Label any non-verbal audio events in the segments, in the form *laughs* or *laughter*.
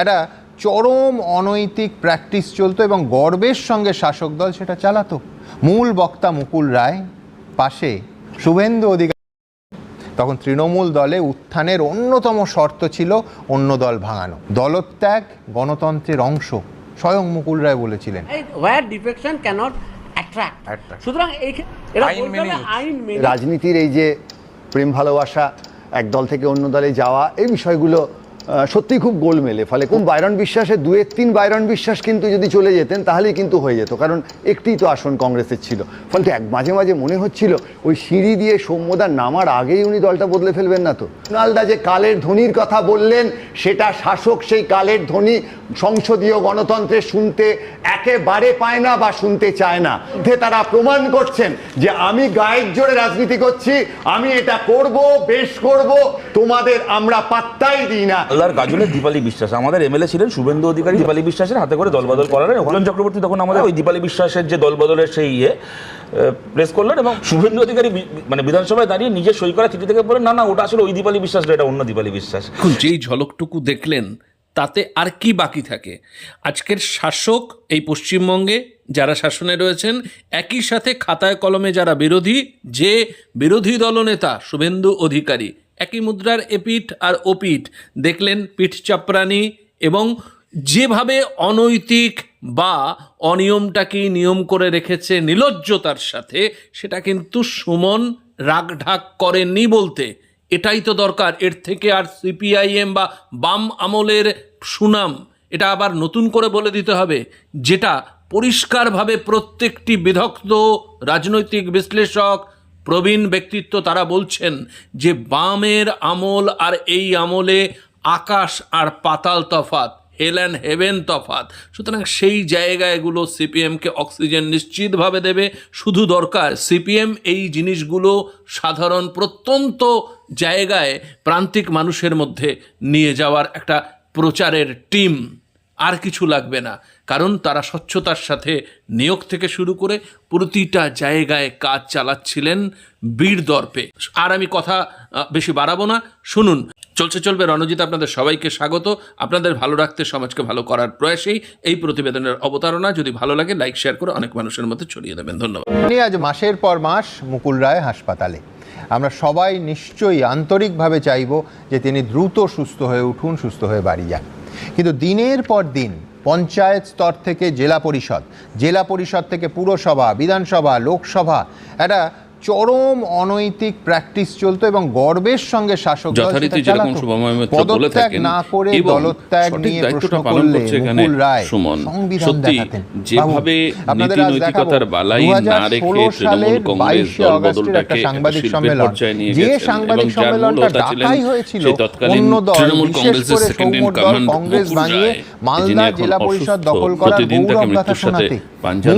একটা চরম অনৈতিক প্র্যাকটিস চলতো এবং গর্বের সঙ্গে শাসক দল সেটা চালাতো। মূল বক্তা মুকুল রায় পাশে শুভেন্দু অধিকার। তখন তৃণমূল দলে উত্থানের অন্যতম শর্ত ছিল অন্য দল ভাঙানো। দলত্যাগ গণতন্ত্রের অংশ স্বয়ং মুকুল রায় বলেছিলেন। সুতরাং রাজনীতির এই যে প্রেম ভালোবাসা এক দল থেকে অন্য দলে যাওয়া এই বিষয়গুলো আহ, খুব গোল মেলে। ফলে কোন বাইরন বিশ্বাসে দু এক তিন বাইরন বিশ্বাস কিন্তু যদি চলে যেতেন তাহলেই কিন্তু হয়ে যেত কারণ একটি তো আসন কংগ্রেসের ছিল। ফলে এক মাঝে মাঝে মনে হচ্ছিল ওই সিঁড়ি দিয়ে সৌম্যদা নামার আগেই উনি দলটা বদলে ফেলবেন না তো? নালদা যে কালের ধ্বনির কথা বললেন সেটা শাসক সেই কালের ধ্বনি সংসদীয় গণতন্ত্রে শুনতে একেবারে পায় না বা শুনতে চায় না। যে তারা প্রমাণ করছেন যে আমি গায়ের জোরে রাজনীতি করছি আমি এটা করব বেশ করব তোমাদের আমরা পাত্তাই দিই না। আল্লাহর গাজলের দীপালি বিশ্বাস। আমাদের এমএলএ ছিলেন শুভেন্দু অধিকারী দীপালি বিশ্বাসের হাতে করে দলবদল করালেন। হলেন চক্রবর্তী তখন আমাদের ওই দীপালি বিশ্বাসের যে দলবদলের সেই ইয়ে প্রেস করলেন এবং শুভেন্দু অধিকারী মানে বিধানসভায় দাঁড়িয়ে নিজে সই করা চিঠি থেকে বলেন না না ওটা আসলে ওই দীপালি বিশ্বাস এটা অন্য দীপালি বিশ্বাস। যেই ঝলকটুকু দেখলেন তাতে আর কি বাকি থাকে? আজকের শাসক এই পশ্চিমবঙ্গে যারা শাসনে রয়েছেন, একই সাথে খাতায় কলমে যারা বিরোধী, যে বিরোধী দলনেতা শুভেন্দু অধিকারী, একই মুদ্রার এপিঠ আর ওপিঠ দেখলেন পিঠ চাপড়ানি এবং যেভাবে অনৈতিক বা অনিয়মটাকেই নিয়ম করে রেখেছে নিলজ্জতার সাথে, সেটা কিন্তু সুমন রাগঢাক করেননি বলতে। এটাই তো দরকার। এর থেকে আর সিপিআইএম বা বাম আমলের সুনাম, এটা আবার নতুন করে বলে দিতে হবে, যেটা পরিষ্কারভাবে প্রত্যেকটি বিধক্ত রাজনৈতিক বিশ্লেষক, প্রবীণ ব্যক্তিত্ব তারা বলছেন যে বামের আমল আর এই আমলে আকাশ আর পাতাল তফাত হেল অ্যান্ড হেভেন তফাত সুতরাং সেই জায়গাগুলো সিপিএমকে অক্সিজেন নিশ্চিতভাবে দেবে। শুধু দরকার, সিপিএম এই জিনিসগুলো সাধারণ প্রত্যন্ত জায়গায় প্রান্তিক মানুষের মধ্যে নিয়ে যাওয়ার একটা প্রচারের টিম। আর কিছু লাগবে না। কারণ তারা স্বচ্ছতার সাথে নিয়োগ থেকে শুরু করে প্রতিটা জায়গায় কাজ চালাচ্ছিলেন বীর দর্পে আর আমি কথা বেশি বাড়াবো না। শুনুন। চলছে, চলবে। রণজিৎ, আপনাদের সবাইকে স্বাগত। আপনাদের ভালো রাখতে সমাজকে ভালো করার প্রয়াসেই এই প্রতিবেদনের অবতারণা। যদি ভালো লাগে, লাইক, শেয়ার করে অনেক মানুষের মধ্যে ছড়িয়ে দেবেন। ধন্যবাদ। আজ মাসের পর মাস মুকুল রায় হাসপাতালে। আমরা সবাই নিশ্চয়ই আন্তরিকভাবে চাইব যে তিনি দ্রুত সুস্থ হয়ে উঠুন, সুস্থ হয়ে বাড়ি যান। কিন্তু দিনের পর দিন পঞ্চায়েত স্তর থেকে জেলা পরিষদ জেলা পরিষদ থেকে পুরসভা, বিধানসভা, লোকসভা, একটা চরম অনৈতিক প্র্যাকটিস চলতো এবং গর্বের সঙ্গে শাসক যথারীতি যেরকম পদত্যাগ না করে দলত্যাগ নিয়ে প্রশ্ন করলে মুকুল রায় সংবিধান দেখাতেন। যেভাবে আপনাদের নীতি আজ নৈতিকতার দেখাবো, বালাই না রেখে তৃণমূল সালের কংগ্রেস 22 একটা দলবদলটাকে সাংবাদিক সম্মেলন। যে সাংবাদিক সম্মেলনটা হয়েছিল অন্য দল বিশেষ করে দল কংগ্রেস বানিয়ে মালদা জেলা পরিষদ দখল করার গৌরব শোনাতে।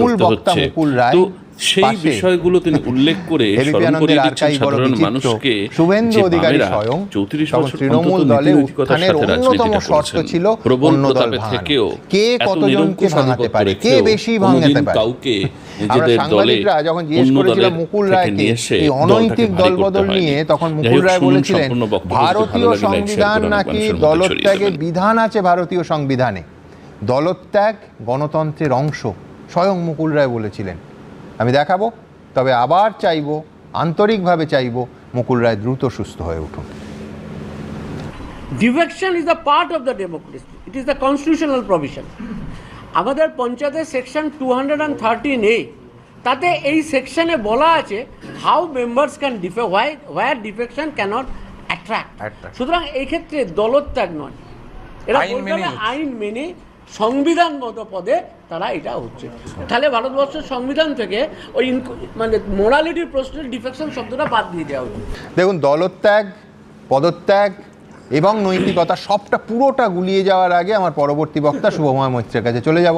মূল বক্তা মুকুল রায় সেই বিষয়গুলো তিনি *laughs* উল্লেখ করে স্মরণ করিয়ে দিচ্ছেন সাধারণ মানুষকে শুভেন্দু অধিকারী স্বয়ং চৌত্রিশ বছর তৃণমূল দলে উত্থানের অন্যতম শর্ত ছিল প্রবল অন্য প্রতাপে থেকেও কে কতজনকে ভাঙাতে পারে? কে বেশি ভাঙাতে পারে? কাউকে নিজেদের দলে যখন জিজ্ঞেস করেছিলাম মুকুল রায়কে এই অনৈতিক দলবদল নিয়ে তখন মুকুল রায় বলেছিলেন ভারতীয় সংবিধান নাকি মানুষের মধ্যে ছড়িয়ে দলত্যাগে বিধান আছে ভারতীয় সংবিধানে। দলত্যাগ গণতন্ত্রের অংশ স্বয়ং মুকুল রায় বলেছিলেন। আমি দেখাবো তবে আবার চাইব আন্তরিকভাবে চাইব মুকুল রায় দ্রুত সুস্থ হয়ে উঠুন। Defection is the part of the democracy it is the constitutional provision আমাদের পঞ্চায়েতের section two hundred and thirteen এ তাতে এই সেকশনে বলা আছে how members can defect why where defection cannot attract. সুতরাং এই ক্ষেত্রে দলত্যাগ নয়। হচ্ছে। আইন মেনে সংবিধানগত পদে তারা এটা হচ্ছে। তাহলে ভারতবর্ষের সংবিধান থেকে ওই মানে মোরালিটির প্রশ্নের ডিফেকশন শব্দটা বাদ দিয়ে দেওয়া উচিত। দেখুন, দলত্যাগ, পদত্যাগ এবং নৈতিকতা সবটা পুরোটা গুলিয়ে যাওয়ার আগে আমার পরবর্তী বক্তা শুভময় মৈত্রের কাছে চলে যাব।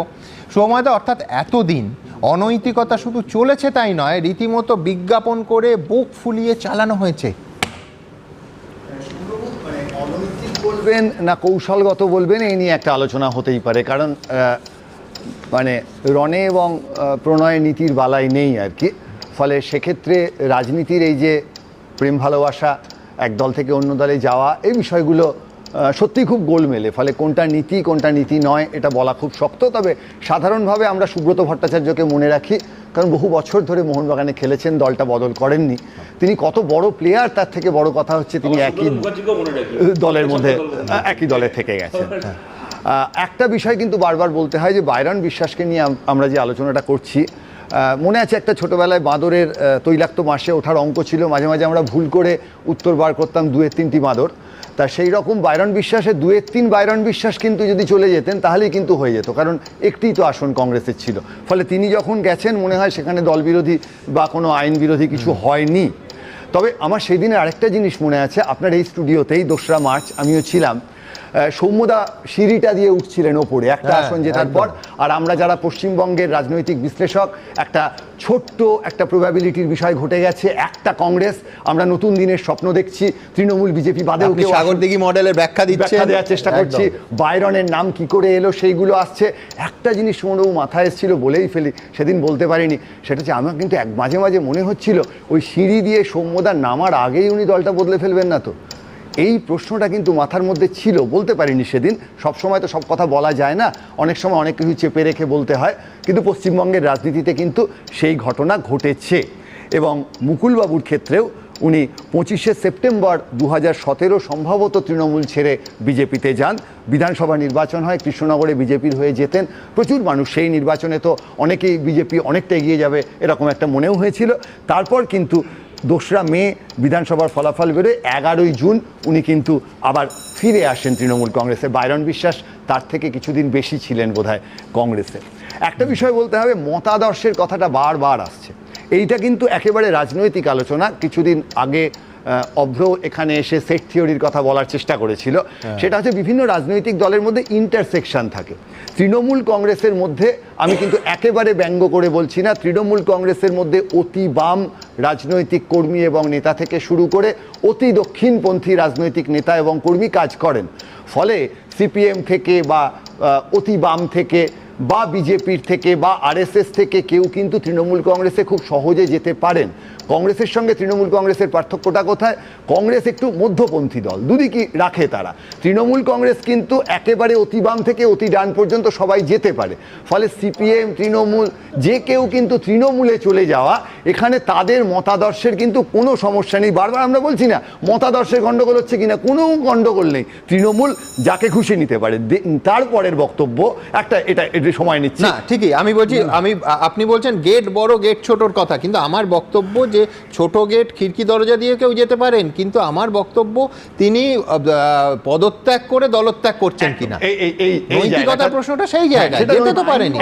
শুভময়দা, অর্থাৎ এতদিন অনৈতিকতা শুধু চলেছে তাই নয়, রীতিমতো বিজ্ঞাপন করে বুক ফুলিয়ে চালানো হয়েছে অনৈতিক বলবেন না কৌশলগত বলবেন এই নিয়ে একটা আলোচনা হতেই পারে। কারণ মানে রণে এবং প্রণয় নীতির বালাই নেই আর কি। ফলে সেক্ষেত্রে রাজনীতির এই যে প্রেম ভালোবাসা এক দল থেকে অন্য দলে যাওয়া এই বিষয়গুলো আহ, সত্যিই খুব গোলমেলে। ফলে কোনটা নীতি কোনটা নীতি নয় এটা বলা খুব শক্ত। তবে সাধারণভাবে আমরা সুব্রত ভট্টাচার্যকে মনে রাখি কারণ বহু বছর ধরে মোহনবাগানে খেলেছেন দলটা বদল করেননি। তিনি কত বড় প্লেয়ার তার থেকে বড় কথা হচ্ছে তিনি একই দলের মধ্যে একই দলে থেকে গেছেন। একটা বিষয় কিন্তু বারবার বলতে হয় যে বাইরন বিশ্বাসকে নিয়ে আমরা যে আলোচনাটা করছি মনে আছে একটা ছোটবেলায় বাঁদরের তৈলাক্ত মাসে ওঠার অঙ্ক ছিল মাঝে মাঝে আমরা ভুল করে উত্তর বার করতাম দুয়ের তিনটি বাঁদর। তা সেই রকম বাইরন বিশ্বাসে দুয়ের তিন বাইরন বিশ্বাস কিন্তু যদি চলে যেতেন তাহলেই কিন্তু হয়ে যেত। কারণ একটি তো আসন কংগ্রেসের ছিল। ফলে তিনি যখন গেছেন মনে হয় সেখানে দলবিরোধী বা কোনো আইন বিরোধী কিছু হয়নি। তবে আমার সেই দিনের আরেকটা জিনিস মনে আছে। আপনার এই স্টুডিওতেই দোসরা মার্চ আমিও ছিলাম। সৌম্যদা সিঁড়িটা দিয়ে উঠছিলেন ওপরে একটা হ্যাঁ, আসন জেতার পর। আর আমরা যারা পশ্চিমবঙ্গের রাজনৈতিক বিশ্লেষক একটা ছোট্ট একটা প্রবাবিলিটির বিষয় ঘটে গেছে একটা কংগ্রেস আমরা নতুন দিনের স্বপ্ন দেখছি তৃণমূল বিজেপি বাদেও কেউ সাগরদিঘি মডেলের ব্যাখ্যা ব্যাখ্যা দেওয়ার চেষ্টা করছি। বাইরনের নাম কি করে এলো সেইগুলো আসছে। একটা জিনিস সুমনবাবু মাথায় এসেছিল বলেই ফেলি সেদিন বলতে পারিনি সেটা হচ্ছে আমার কিন্তু এক মাঝে মাঝে মনে হচ্ছিল ওই সিঁড়ি দিয়ে সৌম্যদা নামার আগেই উনি দলটা বদলে ফেলবেন না তো। এই প্রশ্নটা কিন্তু মাথার মধ্যে ছিল, বলতে পারিনি সেদিন। সব সময় তো সব কথা বলা যায় না। অনেক সময় অনেক কিছু চেপে রেখে বলতে হয়। কিন্তু পশ্চিমবঙ্গের রাজনীতিতে কিন্তু সেই ঘটনা ঘটেছে। এবং মুকুলবাবুর ক্ষেত্রেও উনি পঁচিশে সেপ্টেম্বর দু হাজার সতেরো সম্ভবত তৃণমূল ছেড়ে বিজেপিতে যান। বিধানসভা নির্বাচন হয়, কৃষ্ণনগরে বিজেপির হয়ে যেতেন। প্রচুর মানুষ সেই নির্বাচনে তো অনেকেই বিজেপি অনেকটা এগিয়ে যাবে, এরকম একটা মনেও হয়েছিল। তারপর কিন্তু দোসরা মে বিধানসভার ফলাফল বেরোয়, এগারোই জুন উনি কিন্তু আবার ফিরে আসেন তৃণমূল কংগ্রেসে। বাইরন বিশ্বাস তার থেকে কিছুদিন বেশি ছিলেন বোধহয় কংগ্রেসে। একটা বিষয় বলতে হবে, মতাদর্শের কথাটা বারবার আসছে। এইটা কিন্তু একেবারে রাজনৈতিক আলোচনা। কিছুদিন আগে অভ্র এখানে এসে সেট থিওরির কথা বলার চেষ্টা করেছিল। সেটা হচ্ছে বিভিন্ন রাজনৈতিক দলের মধ্যে ইন্টারসেকশন থাকে। তৃণমূল কংগ্রেসের মধ্যে আমি কিন্তু একেবারে ব্যঙ্গ করে বলছি না তৃণমূল কংগ্রেসের মধ্যে অতি বাম রাজনৈতিক কর্মী এবং নেতা থেকে শুরু করে অতি দক্ষিণপন্থী রাজনৈতিক নেতা এবং কর্মী কাজ করেন। ফলে সিপিএম থেকে বা অতি বাম থেকে বা বিজেপির থেকে বা আরএসএস থেকে কেউ কিন্তু তৃণমূল কংগ্রেসে খুব সহজে যেতে পারেন। কংগ্রেসের সঙ্গে তৃণমূল কংগ্রেসের পার্থক্যটা কোথায়? কংগ্রেস একটু মধ্যপন্থী দল, দুদিকই রাখে তারা। তৃণমূল কংগ্রেস কিন্তু একেবারে অতি বাম থেকে অতি ডান পর্যন্ত সবাই যেতে পারে। ফলে সিপিএম, তৃণমূল, যে কেউ কিন্তু তৃণমূলে চলে যাওয়া, এখানে তাদের মতাদর্শের কিন্তু কোনো সমস্যা নেই। বারবার আমরা বলছি না, মতাদর্শের গণ্ডগোল হচ্ছে কিনা, কোনো গণ্ডগোল নেই। তৃণমূল যাকে খুশি নিতে পারে। তারপরের বক্তব্য একটা এটা সময় নিচ্ছে। না ঠিকই আমি বলছি আমি আপনি বলছেন গেট বড় গেট ছোটর কথা কিন্তু আমার বক্তব্য যে ছোট গেট খিড়কি দরজা দিয়ে কেউ যেতে পারেন কিন্তু আমার বক্তব্য তিনি পদত্যাগ করে দলত্যাগ করছেন কিনা। নৈতিকতার প্রশ্নটা সেই জায়গায় যেতে তো পারেনি।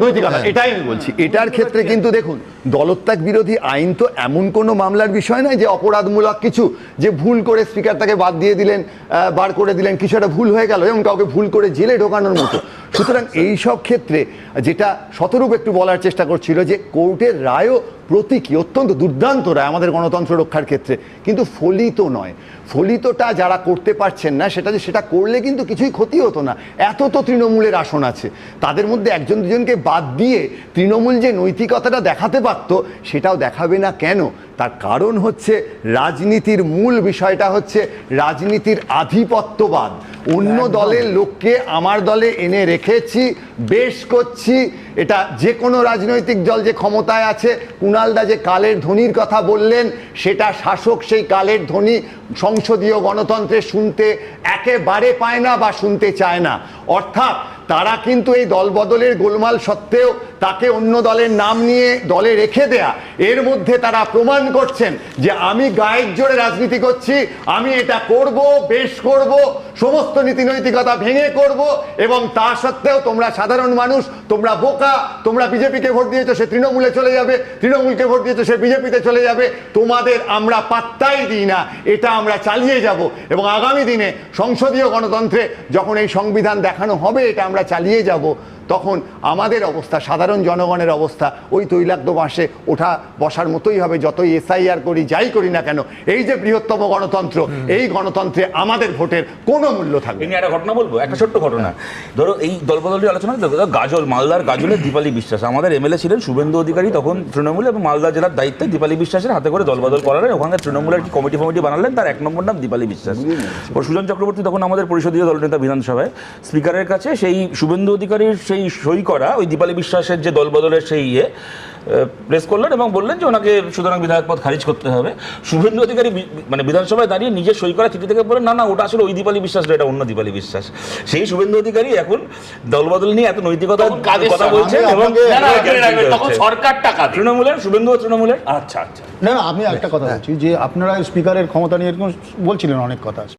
নৈতিকতা এটাই আমি বলছি। এটার ক্ষেত্রে কিন্তু দেখুন দলত্যাগ বিরোধী আইন তো এমন কোনো মামলার বিষয় নয় যে অপরাধমূলক কিছু যে ভুল করে স্পিকার তাকে বাদ দিয়ে দিলেন আহ, বার করে দিলেন কিছু একটা ভুল হয়ে গেল এবং কাউকে ভুল করে জেলে ঢোকানোর মতো। সুতরাং এইসব ক্ষেত্রে যেটা শতরূপ একটু বলার চেষ্টা করছিল যে কোর্টের রায়ও প্রতীকী অত্যন্ত দুর্দান্ত রায় আমাদের গণতন্ত্র রক্ষার ক্ষেত্রে। কিন্তু ফলিত নয়। ফলিতটা যারা করতে পারছেন না সেটা যে সেটা করলে কিন্তু কিছুই ক্ষতি হতো না। এত তো তৃণমূলের আসন আছে। তাদের মধ্যে একজন দুজনকে বাদ দিয়ে তৃণমূল যে নৈতিকতাটা দেখাতে পারতো সেটাও দেখাবে না কেন? তার কারণ হচ্ছে রাজনীতির মূল বিষয়টা হচ্ছে রাজনীতির আধিপত্যবাদ। অন্য দলের লোককে আমার দলে এনে রেখেছি বেশ করছি। এটা যে কোনো রাজনৈতিক দল যে ক্ষমতায় আছে কুণালদা যে কালের ধ্বনির কথা বললেন, সেটা শাসক সেই কালের ধ্বনি সংসদীয় গণতন্ত্রে শুনতে একেবারে পায় না বা শুনতে চায় না। অর্থাৎ তারা কিন্তু এই দলবদলের গোলমাল সত্ত্বেও তাকে অন্য দলের নাম নিয়ে দলে রেখে দেয়া। এর মধ্যে তারা প্রমাণ করছেন যে আমি গায়ের জোরে রাজনীতি করছি, আমি এটা করব, বেশ করব, সমস্ত নীতি নৈতিকতা ভেঙে করব এবং তা সত্ত্বেও তোমরা সাধারণ মানুষ, তোমরা বোকা, তোমরা বিজেপিকে ভোট দিয়েছ, সে তৃণমূলে চলে যাবে, তৃণমূলকে ভোট দিয়েছ, সে বিজেপিতে চলে যাবে, তোমাদের আমরা পাত্তাই দিই না, এটা আমরা চালিয়ে যাব এবং আগামী দিনে সংসদীয় গণতন্ত্রে যখন এই সংবিধান দেখানো হবে, এটা আমরা চালিয়ে যাব। তখন আমাদের অবস্থা সাধারণ জনগণের অবস্থা ওই তৈলাক্ত বাসে ওঠা বসার মতোই হবে যতই এসআইআর করি যাই করি না কেন এই যে বৃহত্তম গণতন্ত্র এই গণতন্ত্রে আমাদের ভোটের কোনো মূল্য থাকবে। নিয়ে একটা ঘটনা বলব একটা ছোট্ট ঘটনা। ধরো এই দলবদলের আলোচনা গাজল মালদার গাজলের দীপালি বিশ্বাস। আমাদের এমএলএ ছিলেন শুভেন্দু অধিকারী তখন তৃণমূল এবং মালদা জেলার দায়িত্বে দীপালি বিশ্বাসের হাতে করে দলবদল করালেন। ওখানে তৃণমূলের কি কমিটি ফমিটি বানালেন তার এক নম্বর নাম দীপালি বিশ্বাস। সুজন চক্রবর্তী তখন আমাদের পরিষদীয় দলনেতা বিধানসভায় স্পিকারের কাছে সেই শুভেন্দু অধিকারীর সেই সই করা ওই দীপালি বিশ্বাসের যে দলবদলের সেই ইয়ে প্রেস করলেন এবং বললেন যে ওনাকে সুতরাং বিধায়ক পদ খারিজ করতে হবে। শুভেন্দু অধিকারী মানে বিধানসভায় দাঁড়িয়ে নিজে সই করা চিঠি থেকে বলেন না না ওটা আসলে ওই দীপালি বিশ্বাস না, এটা অন্য দীপালি বিশ্বাস। সেই শুভেন্দু অধিকারী এখন দলবদল নিয়ে এত নৈতিকতা কথা? বলছেন এবং তৃণমূলের শুভেন্দু তৃণমূলের? আচ্ছা আচ্ছা। না না আমি একটা কথা বলছি যে আপনারা স্পিকারের ক্ষমতা নিয়ে এরকম বলছিলেন অনেক কথা।